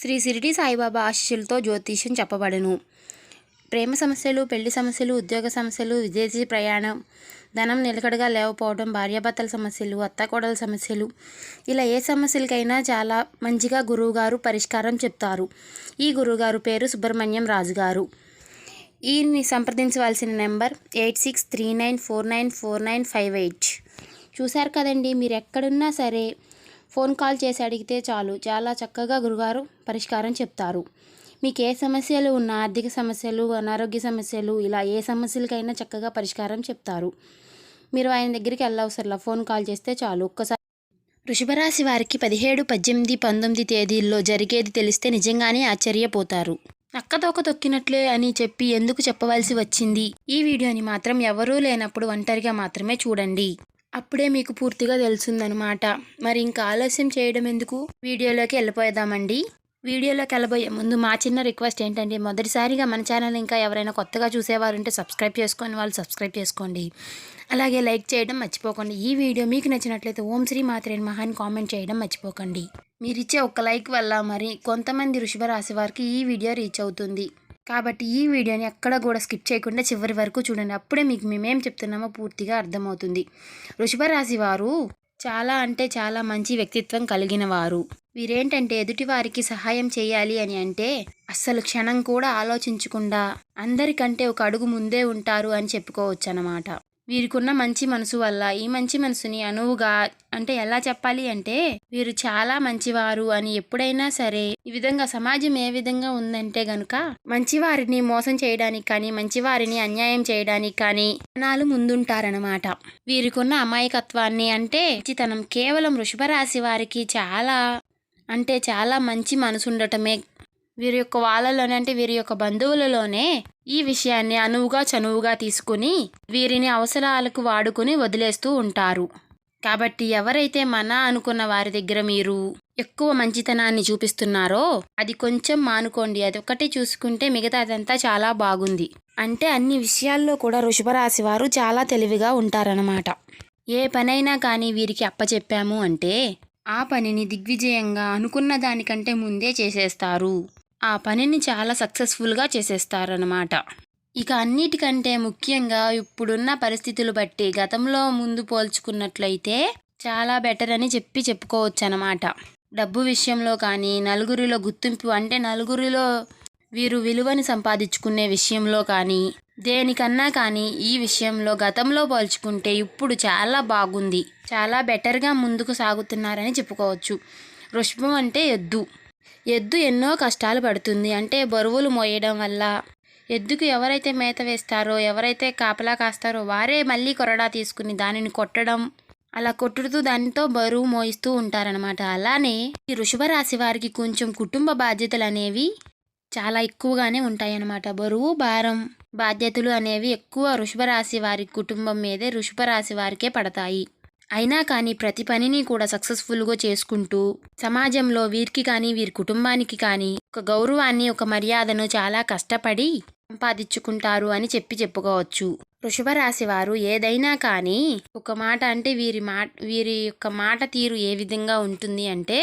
శ్రీ సిరిడి సాయిబాబా ఆశీస్సులతో జ్యోతిష్యం చెప్పబడును. ప్రేమ సమస్యలు పెళ్ళి సమస్యలు ఉద్యోగ సమస్యలు విదేశీ ప్రయాణం ధనం నిలకడగా లేకపోవడం భార్యాభర్తల సమస్యలు అత్తకోడల సమస్యలు. ఇలా ఏ సమస్యలకైనా చాలా మంచిగా గురువుగారు పరిష్కారం చెప్తారు. ఈ గురువుగారు పేరు సుబ్రహ్మణ్యం రాజు గారు ఈయన్ని సంప్రదించవలసిన number eight six three nine four nine four nine five eight. చూశారు కదండి మీరు ఎక్కడున్నా సరే ఫోన్ కాల్ చేసి అడిగితే చాలు. చాలా చక్కగా గురుగారు పరిష్కారం చెప్తారు. మీకు ఏ సమస్యలు ఉన్న ఆర్థిక సమస్యలు అనారోగ్య సమస్యలు ఇలా ఏ సమస్యలకైనా చక్కగా పరిష్కారం చెప్తారు. మీరు ఆయన దగ్గరికి వెళ్ళవసరలా ఫోన్ కాల్ చేస్తే చాలు. ఒక్కసారి వృషభరాశి వారికి పదిహేడు పద్దెనిమిది పంతొమ్మిది తేదీల్లో జరిగేది తెలిస్తే నిజంగానే ఆశ్చర్యపోతారు. నక్కతోక తొక్కినట్లే అని చెప్పి ఎందుకు చెప్పవలసి వచ్చింది? ఈ వీడియోని మాత్రం ఎవరూ లేనప్పుడు ఒంటరిగా మాత్రమే చూడండి. అప్పుడే మీకు పూర్తిగా తెలుస్తుందనమాట మరి ఇంకా ఆలస్యం చేయడం ఎందుకు? వీడియోలోకి వెళ్ళిపోదామండి. వీడియోలోకి వెళ్ళబోయే ముందు మా చిన్న రిక్వెస్ట్ ఏంటంటే మొదటిసారిగా మన ఛానల్ ఇంకా ఎవరైనా కొత్తగా చూసేవారు ఉంటే సబ్స్క్రైబ్ చేసుకొని వాళ్ళు సబ్స్క్రైబ్ చేసుకోండి. అలాగే లైక్ చేయడం మర్చిపోకండి. ఈ వీడియో మీకు నచ్చినట్లయితే ఓం శ్రీ మాత్రేని మహాన్ కామెంట్ చేయడం మర్చిపోకండి. మీరు ఇచ్చే ఒక లైక్ వల్ల మరి కొంతమంది వృషభ రాశి వారికి ఈ వీడియో రీచ్ అవుతుంది. కాబట్టి ఈ వీడియోని ఎక్కడ కూడా స్కిప్ చేయకుండా చివరి వరకు చూడండి. అప్పుడే మీకు మేమేం చెప్తున్నామో పూర్తిగా అర్థమవుతుంది. వృషభ రాశి వారు చాలా అంటే చాలా మంచి వ్యక్తిత్వం కలిగిన వారు వీరేంటంటే ఎదుటి వారికి సహాయం చేయాలి అని అంటే అస్సలు క్షణం కూడా ఆలోచించకుండా అందరికంటే ఒక అడుగు ముందే ఉంటారు అని చెప్పుకోవచ్చు అన్నమాట వీరికున్న మంచి మనసు వల్ల ఈ మంచి మనసుని అనువుగా అంటే ఎలా చెప్పాలి అంటే వీరు చాలా మంచివారు అని ఎప్పుడైనా సరే ఈ విధంగా సమాజం ఏ విధంగా ఉందంటే గనుక మంచివారిని మోసం చేయడానికి కానీ మంచివారిని అన్యాయం చేయడానికి కానీ జనాలు ముందుంటారనమాట వీరికున్న అమాయకత్వాన్ని అంటే తనం కేవలం వృషభ రాశి వారికి చాలా అంటే చాలా మంచి మనసు ఉండటమే వీరి యొక్క వాళ్ళలోనే అంటే వీరి యొక్క బంధువులలోనే ఈ విషయాన్ని అనువుగా చనువుగా తీసుకుని వీరిని అవసరాలకు వాడుకుని వదిలేస్తూ ఉంటారు. కాబట్టి ఎవరైతే మన అనుకున్న వారి దగ్గర మీరు ఎక్కువ మంచితనాన్ని చూపిస్తున్నారో అది కొంచెం మానుకోండి. అది ఒకటి చూసుకుంటే మిగతా అదంతా చాలా బాగుంది. అంటే అన్ని విషయాల్లో కూడా వృషభరాశి వారు చాలా తెలివిగా ఉంటారన్నమాట. ఏ పనైనా కానీ వీరికి అప్పచెప్పాము అంటే ఆ పనిని దిగ్విజయంగా అనుకున్న దానికంటే ముందే చేసేస్తారు. ఆ పనిని చాలా సక్సెస్ఫుల్గా చేసేస్తారనమాట ఇక అన్నిటికంటే ముఖ్యంగా ఇప్పుడున్న పరిస్థితులు బట్టి గతంలో ముందు పోల్చుకున్నట్లయితే చాలా బెటర్ అని చెప్పి చెప్పుకోవచ్చు అనమాట డబ్బు విషయంలో కానీ నలుగురిలో గుర్తింపు అంటే నలుగురిలో వీరు విలువని సంపాదించుకునే విషయంలో కానీ దేనికన్నా కానీ ఈ విషయంలో గతంలో పోల్చుకుంటే ఇప్పుడు చాలా బాగుంది. చాలా బెటర్గా ముందుకు సాగుతున్నారని చెప్పుకోవచ్చు. వృషభం అంటే ఎద్దు. ఎద్దు ఎన్నో కష్టాలు పడుతుంది. అంటే బరువులు మోయడం వల్ల. ఎద్దుకు ఎవరైతే మేత వేస్తారో ఎవరైతే కాపలా కాస్తారో వారే మళ్ళీ కొరడా తీసుకుని దానిని కొట్టడం అలా కొట్టుడుతూ దానితో బరువు మోయిస్తూ ఉంటారనమాట అలానే ఈ వృషభ రాశి వారికి కొంచెం కుటుంబ బాధ్యతలు అనేవి చాలా ఎక్కువగానే ఉంటాయన్నమాట. బరువు భారం బాధ్యతలు అనేవి ఎక్కువ వృషభ రాశి వారి కుటుంబం మీదే వృషభ రాశి వారికే పడతాయి. అయినా కానీ ప్రతి పనిని కూడా సక్సెస్ఫుల్గా చేసుకుంటూ సమాజంలో వీరికి కానీ వీరి కుటుంబానికి కానీ ఒక గౌరవాన్ని ఒక మర్యాదను చాలా కష్టపడి సంపాదించుకుంటారు అని చెప్పి చెప్పుకోవచ్చు. వృషభ రాశి వారు ఏదైనా కానీ ఒక మాట అంటే వీరి మాట వీరి యొక్క మాట తీరు ఏ విధంగా ఉంటుంది అంటే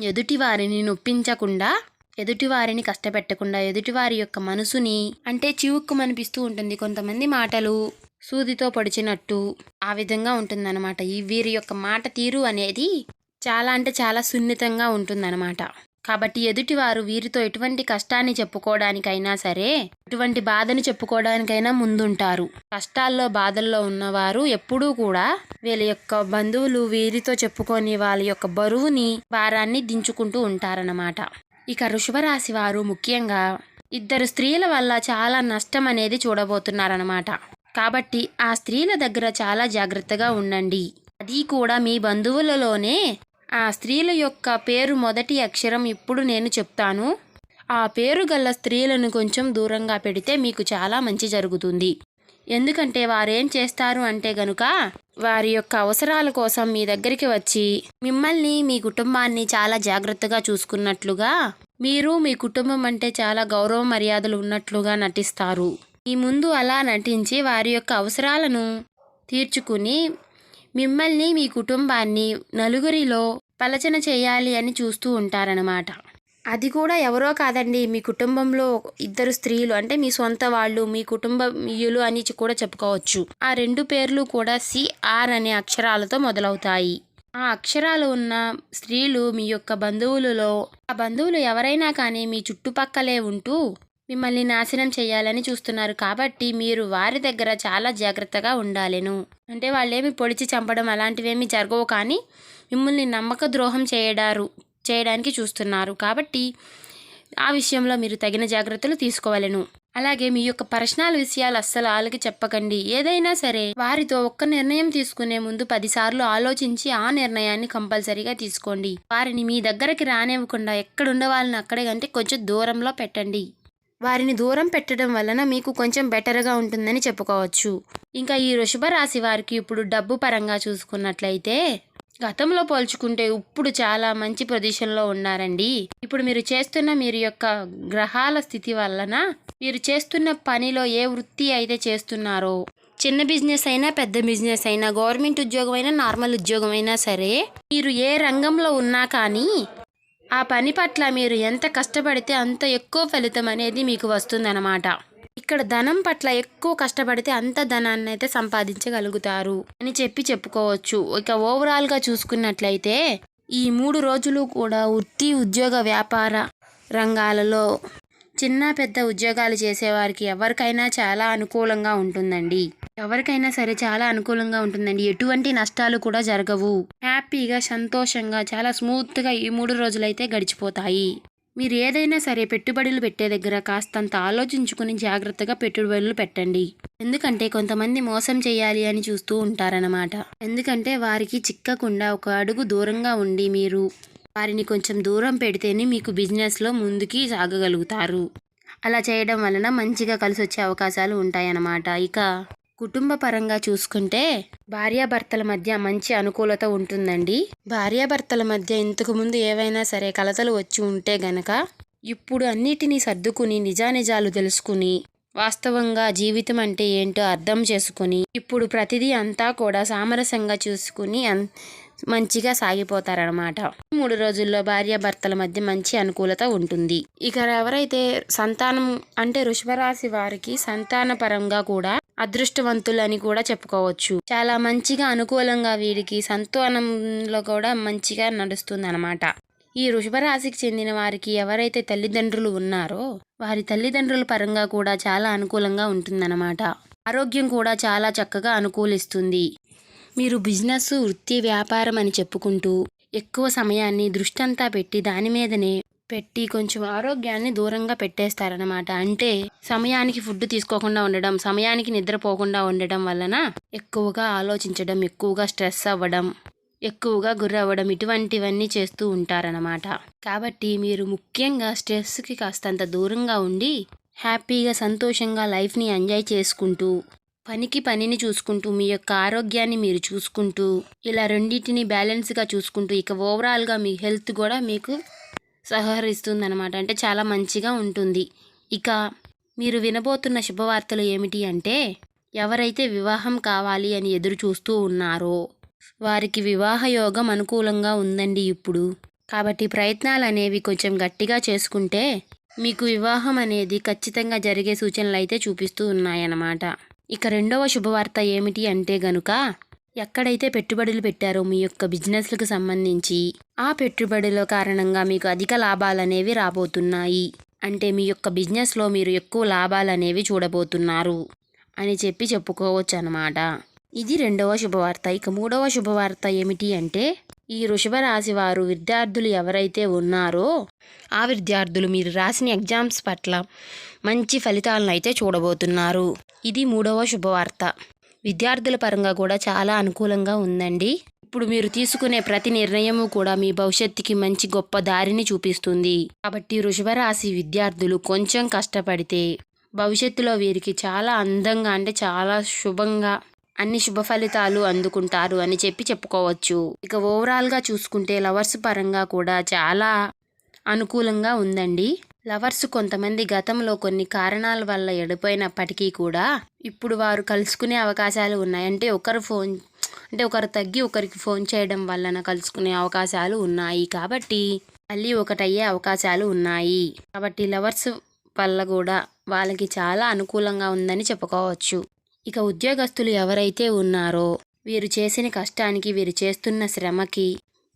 ఎదుటి వారిని నొప్పించకుండా ఎదుటివారిని కష్టపెట్టకుండా ఎదుటివారి యొక్క మనసుని అంటే చివుక్కుమనిపిస్తూ ఉంటుంది కొంతమంది మాటలు. సూదితో పొడిచినట్టు ఆ విధంగా ఉంటుందన్నమాట. ఈ వీరి యొక్క మాట తీరు అనేది చాలా అంటే చాలా సున్నితంగా ఉంటుందన్నమాట. కాబట్టి ఎదుటివారు వీరితో ఎటువంటి కష్టాన్ని చెప్పుకోవడానికైనా సరే ఎటువంటి బాధను చెప్పుకోవడానికైనా ముందుంటారు. కష్టాల్లో బాధల్లో ఉన్నవారు ఎప్పుడూ కూడా వీళ్ళ యొక్క బంధువులు వీరితో చెప్పుకొని వాళ్ళ యొక్క బరువుని భారాన్ని దించుకుంటూ ఉంటారన్నమాట. ఇక వృషభరాశి వారు ముఖ్యంగా ఇద్దరు స్త్రీల వల్ల చాలా నష్టం అనేది చూడబోతున్నారన్నమాట. కాబట్టి ఆ స్త్రీల దగ్గర చాలా జాగ్రత్తగా ఉండండి. అది కూడా మీ బంధువులలోనే. ఆ స్త్రీల యొక్క పేరు మొదటి అక్షరం ఇప్పుడు నేను చెప్తాను. ఆ పేరు గల స్త్రీలను కొంచెం దూరంగా పెడితే మీకు చాలా మంచి జరుగుతుంది. ఎందుకంటే వారేం చేస్తారు అంటే గనుక వారి యొక్క అవసరాల కోసం మీ దగ్గరికి వచ్చి మిమ్మల్ని మీ కుటుంబాన్ని చాలా జాగ్రత్తగా చూసుకున్నట్లుగా మీరు మీ కుటుంబం అంటే చాలా గౌరవ మర్యాదలు ఉన్నట్లుగా నటిస్తారు. ఈ ముందు అలా నటించి వారి యొక్క అవసరాలను తీర్చుకుని మిమ్మల్ని మీ కుటుంబాన్ని నలుగురిలో పలచన చేయాలి అని చూస్తూ ఉంటారనమాట అది కూడా ఎవరో కాదండి మీ కుటుంబంలో ఇద్దరు స్త్రీలు అంటే మీ సొంత వాళ్ళు మీ కుటుంబీయులు అని కూడా చెప్పుకోవచ్చు. ఆ రెండు పేర్లు కూడా సిఆర్ అనే అక్షరాలతో మొదలవుతాయి. ఆ అక్షరాలు ఉన్న స్త్రీలు మీ యొక్క బంధువులలో ఆ బంధువులు ఎవరైనా కానీ మీ చుట్టుపక్కలే ఉంటూ మిమ్మల్ని నాశనం చేయాలని చూస్తున్నారు కాబట్టి మీరు వారి దగ్గర చాలా జాగ్రత్తగా ఉండాలెను. అంటే వాళ్ళేమి పొడిచి చంపడం అలాంటివేమి జరగవు కానీ మిమ్మల్ని నమ్మక ద్రోహం చేయడారు చేయడానికి చూస్తున్నారు. కాబట్టి ఆ విషయంలో మీరు తగిన జాగ్రత్తలు తీసుకోవాలను. అలాగే మీ యొక్క పర్సనల్ విషయాలు అస్సలు వాళ్ళకి చెప్పకండి. ఏదైనా సరే వారితో ఒక్క నిర్ణయం తీసుకునే ముందు పదిసార్లు ఆలోచించి ఆ నిర్ణయాన్ని కంపల్సరీగా తీసుకోండి. వారిని మీ దగ్గరికి రానివ్వకుండా ఎక్కడుండే వాళ్ళని అక్కడే కంటే కొంచెం దూరంలో పెట్టండి. వారిని దూరం పెట్టడం వలన మీకు కొంచెం బెటర్గా ఉంటుందని చెప్పుకోవచ్చు. ఇంకా ఈ వృషభ రాశి వారికి ఇప్పుడు డబ్బు పరంగా చూసుకున్నట్లయితే గతంలో పోల్చుకుంటే ఇప్పుడు చాలా మంచి పొజిషన్లో ఉన్నారండి. ఇప్పుడు మీరు చేస్తున్న మీరు యొక్క గ్రహాల స్థితి వలన మీరు చేస్తున్న పనిలో ఏ వృత్తి అయితే చేస్తున్నారో చిన్న బిజినెస్ అయినా పెద్ద బిజినెస్ అయినా గవర్నమెంట్ ఉద్యోగం అయినా నార్మల్ ఉద్యోగం అయినా సరే మీరు ఏ రంగంలో ఉన్నా కానీ ఆ పని పట్ల మీరు ఎంత కష్టపడితే అంత ఎక్కువ ఫలితం అనేది మీకు వస్తుందన్నమాట. ఇక్కడ ధనం పట్ల ఎక్కువ కష్టపడితే అంత ధనాన్ని అయితే సంపాదించగలుగుతారు అని చెప్పి చెప్పుకోవచ్చు. ఇక ఓవరాల్గా చూసుకున్నట్లయితే ఈ మూడు రోజులు కూడా వృత్తి ఉద్యోగ వ్యాపార రంగాలలో చిన్న పెద్ద ఉద్యోగాలు చేసేవారికి ఎవరికైనా చాలా అనుకూలంగా ఉంటుందండి. ఎవరికైనా సరే చాలా అనుకూలంగా ఉంటుందండి. ఎటువంటి నష్టాలు కూడా జరగవు. హ్యాపీగా సంతోషంగా చాలా స్మూత్గా ఈ మూడు రోజులైతే గడిచిపోతాయి. మీరు ఏదైనా సరే పెట్టుబడులు పెట్టే దగ్గర కాస్తంత ఆలోచించుకుని జాగ్రత్తగా పెట్టుబడులు పెట్టండి. ఎందుకంటే కొంతమంది మోసం చేయాలి అని చూస్తూ ఉంటారన్నమాట. ఎందుకంటే వారికి చిక్కకుండా ఒక అడుగు దూరంగా ఉండి మీరు వారిని కొంచెం దూరం పెడితేనే మీకు బిజినెస్లో ముందుకి సాగగలుగుతారు. అలా చేయడం వలన మంచిగా కలిసి వచ్చే అవకాశాలు ఉంటాయన్నమాట. ఇక కుటుంబ పరంగా చూసుకుంటే భార్యాభర్తల మధ్య మంచి అనుకూలత ఉంటుందండి. భార్యాభర్తల మధ్య ఇంతకుముందు ఏవైనా సరే కలతలు వచ్చి ఉంటే గనక ఇప్పుడు అన్నిటినీ సర్దుకుని నిజానిజాలు తెలుసుకుని వాస్తవంగా జీవితం అంటే ఏంటో అర్థం చేసుకుని ఇప్పుడు ప్రతిదీ అంతా కూడా సామరస్యంగా చూసుకుని మంచిగా సాగిపోతారనమాట మూడు రోజుల్లో భార్య భర్తల మధ్య మంచి అనుకూలత ఉంటుంది. ఇక ఎవరైతే సంతానం అంటే వృషభరాశి వారికి సంతాన పరంగా కూడా అదృష్టవంతులు అని కూడా చెప్పుకోవచ్చు. చాలా మంచిగా అనుకూలంగా వీరికి సంతానంలో కూడా మంచిగా నడుస్తుంది అనమాట ఈ వృషభరాశికి చెందిన వారికి ఎవరైతే తల్లిదండ్రులు ఉన్నారో వారి తల్లిదండ్రుల పరంగా కూడా చాలా అనుకూలంగా ఉంటుందన్నమాట. ఆరోగ్యం కూడా చాలా చక్కగా అనుకూలిస్తుంది. మీరు బిజినెస్ వృత్తి వ్యాపారం అని చెప్పుకుంటూ ఎక్కువ సమయాన్ని దృష్టంతా పెట్టి దాని మీదనే పెట్టి కొంచెం ఆరోగ్యాన్ని దూరంగా పెట్టేస్తారనమాట అంటే సమయానికి ఫుడ్ తీసుకోకుండా ఉండడం సమయానికి నిద్రపోకుండా ఉండడం వలన ఎక్కువగా ఆలోచించడం ఎక్కువగా స్ట్రెస్ అవ్వడం ఎక్కువగా గురవ్వడం ఇటువంటివన్నీ చేస్తూ ఉంటారనమాట కాబట్టి మీరు ముఖ్యంగా స్ట్రెస్కి కాస్తంత దూరంగా ఉండి హ్యాపీగా సంతోషంగా లైఫ్ని ఎంజాయ్ చేసుకుంటూ పనికి పనిని చూసుకుంటూ మీ యొక్క ఆరోగ్యాన్ని మీరు చూసుకుంటూ ఇలా రెండింటిని బ్యాలెన్స్గా చూసుకుంటూ ఇక ఓవరాల్గా మీ హెల్త్ కూడా మీకు సహకరిస్తుంది అనమాట అంటే చాలా మంచిగా ఉంటుంది. ఇక మీరు వినబోతున్న శుభవార్తలు ఏమిటి అంటే ఎవరైతే వివాహం కావాలి అని ఎదురు చూస్తూ ఉన్నారో వారికి వివాహ యోగం అనుకూలంగా ఉందండి ఇప్పుడు. కాబట్టి ప్రయత్నాలు అనేవి కొంచెం గట్టిగా చేసుకుంటే మీకు వివాహం అనేది ఖచ్చితంగా జరిగే సూచనలు అయితే చూపిస్తూ ఉన్నాయన్నమాట. ఇక రెండవ శుభవార్త ఏమిటి అంటే గనుక ఎక్కడైతే పెట్టుబడులు పెట్టారో మీ యొక్క బిజినెస్లకు సంబంధించి ఆ పెట్టుబడుల కారణంగా మీకు అధిక లాభాలు అనేవి రాబోతున్నాయి. అంటే మీ యొక్క బిజినెస్లో మీరు ఎక్కువ లాభాలు అనేవి చూడబోతున్నారు అని చెప్పి చెప్పుకోవచ్చు అనమాట ఇది రెండవ శుభవార్త. ఇక మూడవ శుభవార్త ఏమిటి అంటే ఈ వృషభ రాశి వారు విద్యార్థులు ఎవరైతే ఉన్నారో ఆ విద్యార్థులు మీరు రాసిన ఎగ్జామ్స్ పట్ల మంచి ఫలితాలను అయితే చూడబోతున్నారు. ఇది మూడవ శుభవార్త. విద్యార్థుల పరంగా కూడా చాలా అనుకూలంగా ఉందండి. ఇప్పుడు మీరు తీసుకునే ప్రతి నిర్ణయము కూడా మీ భవిష్యత్తుకి మంచి గొప్ప దారిని చూపిస్తుంది. కాబట్టి వృషభరాశి విద్యార్థులు కొంచెం కష్టపడితే భవిష్యత్తులో వీరికి చాలా అందంగా అంటే చాలా శుభంగా అన్ని శుభ ఫలితాలు అందుకుంటారు అని చెప్పి చెప్పుకోవచ్చు. ఇక ఓవరాల్గా చూసుకుంటే లవర్స్ పరంగా కూడా చాలా అనుకూలంగా ఉందండి. లవర్స్ కొంతమంది గతంలో కొన్ని కారణాల వల్ల ఎడిపోయినప్పటికీ కూడా ఇప్పుడు వారు కలుసుకునే అవకాశాలు ఉన్నాయి. అంటే ఒకరు ఫోన్ అంటే ఒకరు తగ్గి ఒకరికి ఫోన్ చేయడం వలన కలుసుకునే అవకాశాలు ఉన్నాయి. కాబట్టి మళ్ళీ ఒకటయ్యే అవకాశాలు ఉన్నాయి. కాబట్టి లవర్స్ వల్ల కూడా వాళ్ళకి చాలా అనుకూలంగా ఉందని చెప్పుకోవచ్చు. ఇక ఉద్యోగస్తులు ఎవరైతే ఉన్నారో వీరు చేసిన కష్టానికి వీరు చేస్తున్న శ్రమకి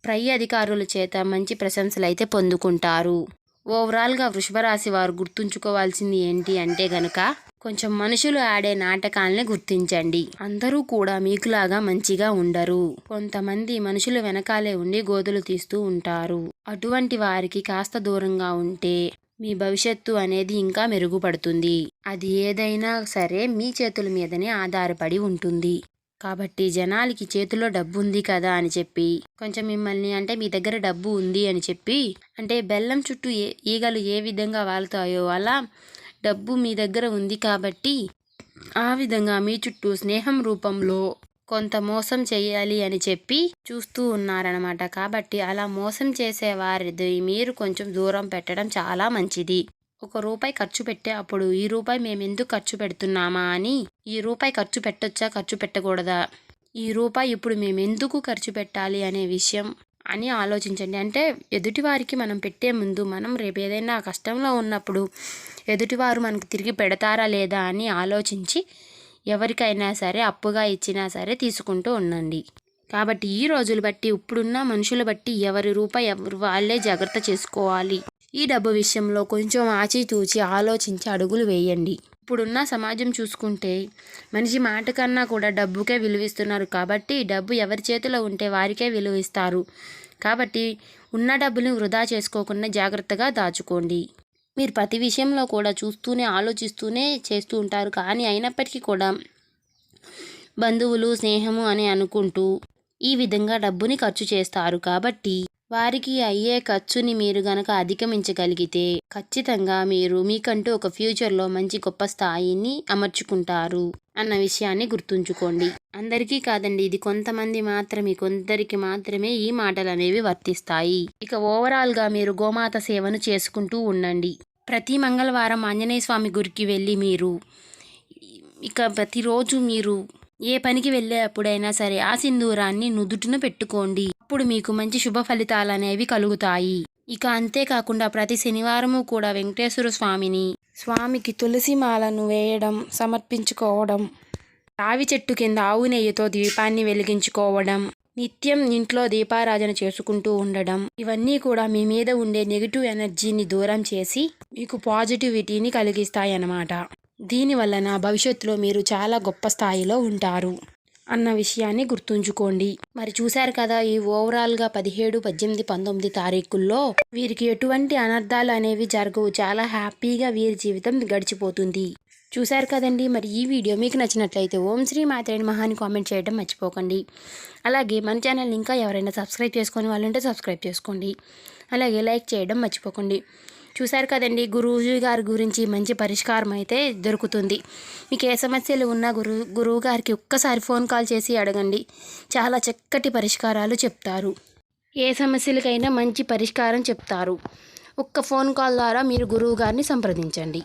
పై అధికారుల చేత మంచి ప్రశంసలు అయితే పొందుకుంటారు. ఓవరాల్గా వృషభరాశి వారు గుర్తుంచుకోవాల్సింది ఏంటి అంటే గనక కొంచెం మనుషులు ఆడే నాటకాలని గుర్తించండి. అందరూ కూడా మీకులాగా మంచిగా ఉండరు. కొంతమంది మనుషులు వెనకాలే ఉండి గోతులు తీస్తూ ఉంటారు. అటువంటి వారికి కాస్త దూరంగా ఉంటే మీ భవిష్యత్తు అనేది ఇంకా మెరుగుపడుతుంది. అది ఏదైనా సరే మీ చేతుల మీదనే ఆధారపడి ఉంటుంది. కాబట్టి జనాలకి చేతిలో డబ్బు ఉంది కదా అని చెప్పి కొంచెం మిమ్మల్ని అంటే మీ దగ్గర డబ్బు ఉంది అని చెప్పి అంటే బెల్లం చుట్టూ ఈగలు ఏ విధంగా వాలుతాయో అలా డబ్బు మీ దగ్గర ఉంది కాబట్టి ఆ విధంగా మీ చుట్టూ స్నేహం రూపంలో కొంత మోసం చేయాలి అని చెప్పి చూస్తూ ఉన్నారనమాట కాబట్టి అలా మోసం చేసే వారిది మీరు కొంచెం దూరం పెట్టడం చాలా మంచిది. ఒక రూపాయి ఖర్చు పెట్టే అప్పుడు ఈ రూపాయి మేము ఎందుకు ఖర్చు పెడుతున్నామా అని ఈ రూపాయి ఖర్చు పెట్టొచ్చా ఖర్చు పెట్టకూడదా? ఈ రూపాయి ఇప్పుడు మేము ఎందుకు ఖర్చు పెట్టాలి అనే విషయం అని ఆలోచించండి. అంటే ఎదుటివారికి మనం పెట్టే ముందు మనం రేపు ఏదైనా కష్టంలో ఉన్నప్పుడు ఎదుటివారు మనకు తిరిగి పెడతారా లేదా అని ఆలోచించి ఎవరికైనా సరే అప్పుగా ఇచ్చినా సరే తీసుకుంటూ ఉండండి. కాబట్టి ఈ రోజులు బట్టి ఇప్పుడున్న మనుషులు బట్టి ఎవరి రూపాయి ఎవరు వాళ్ళే జాగ్రత్త చేసుకోవాలి. ఈ డబ్బు విషయంలో కొంచెం ఆచితూచి ఆలోచించి అడుగులు వేయండి. ఇప్పుడున్న సమాజం చూసుకుంటే మనిషి మాట కన్నా కూడా డబ్బుకే విలువిస్తున్నారు కాబట్టి డబ్బు ఎవరి చేతిలో ఉంటే వారికే విలువిస్తారు. కాబట్టి ఉన్న డబ్బుని వృధా చేసుకోకుండా జాగ్రత్తగా దాచుకోండి. మీరు ప్రతి విషయంలో కూడా చూస్తూనే ఆలోచిస్తూనే చేస్తూ ఉంటారు. కానీ అయినప్పటికీ కూడా బంధువులు స్నేహము అని అనుకుంటూ ఈ విధంగా డబ్బుని ఖర్చు చేస్తారు. కాబట్టి వారికి అయ్యే ఖర్చుని మీరు గనక అధిగమించగలిగితే ఖచ్చితంగా మీరు మీకంటూ ఒక ఫ్యూచర్లో మంచి గొప్ప స్థాయిని అమర్చుకుంటారు అన్న విషయాన్ని గుర్తుంచుకోండి. అందరికీ కాదండి ఇది కొంతమంది మాత్రమే కొందరికి మాత్రమే ఈ మాటలు అనేవి వర్తిస్తాయి. ఇక ఓవరాల్గా మీరు గోమాత సేవను చేసుకుంటూ ఉండండి. ప్రతి మంగళవారం ఆంజనేయ స్వామి గుడికి వెళ్ళి మీరు ఇక ప్రతిరోజు మీరు ఏ పనికి వెళ్ళేటప్పుడైనా సరే ఆ సింధూరాన్ని నుదుటిన పెట్టుకోండి. అప్పుడు మీకు మంచి శుభ ఫలితాలు అనేవి కలుగుతాయి. ఇక అంతేకాకుండా ప్రతి శనివారము కూడా వెంకటేశ్వర స్వామిని స్వామికి తులసి మాలను వేయడం సమర్పించుకోవడం రావి చెట్టు కింద ఆవు నెయ్యితో దీపాన్ని వెలిగించుకోవడం నిత్యం ఇంట్లో దీపారాధన చేసుకుంటూ ఉండడం ఇవన్నీ కూడా మీ మీద ఉండే నెగిటివ్ ఎనర్జీని దూరం చేసి మీకు పాజిటివిటీని కలిగిస్తాయన్నమాట. దీనివలన భవిష్యత్తులో మీరు చాలా గొప్ప స్థాయిలో ఉంటారు. అన్న విషయాన్ని గుర్తుంచుకోండి. మరి చూశారు కదా ఈ ఓవరాల్గా పదిహేడు పద్దెనిమిది పంతొమ్మిది తారీఖుల్లో వీరికి ఎటువంటి అనర్థాలు అనేవి జరగవు. చాలా హ్యాపీగా వీరి జీవితం గడిచిపోతుంది. చూశారు కదండి మరి ఈ వీడియో మీకు నచ్చినట్లయితే ఓం శ్రీ మాత్రేని మహాని కామెంట్ చేయడం మర్చిపోకండి. అలాగే మన ఛానల్ ఇంకా ఎవరైనా సబ్స్క్రైబ్ చేసుకొని వాళ్ళుంటే సబ్స్క్రైబ్ చేసుకోండి. అలాగే లైక్ చేయడం మర్చిపోకండి. చూశారు కదండి గురువు గారి గురించి మంచి పరిష్కారం అయితే దొరుకుతుంది. మీకు ఏ సమస్యలు ఉన్నా గురు గురువు గారికి ఒక్కసారి ఫోన్ కాల్ చేసి అడగండి. చాలా చక్కటి పరిష్కారాలు చెప్తారు. ఏ సమస్యలకైనా మంచి పరిష్కారం చెప్తారు. ఒక్క ఫోన్ కాల్ ద్వారా మీరు గురువు గారిని సంప్రదించండి.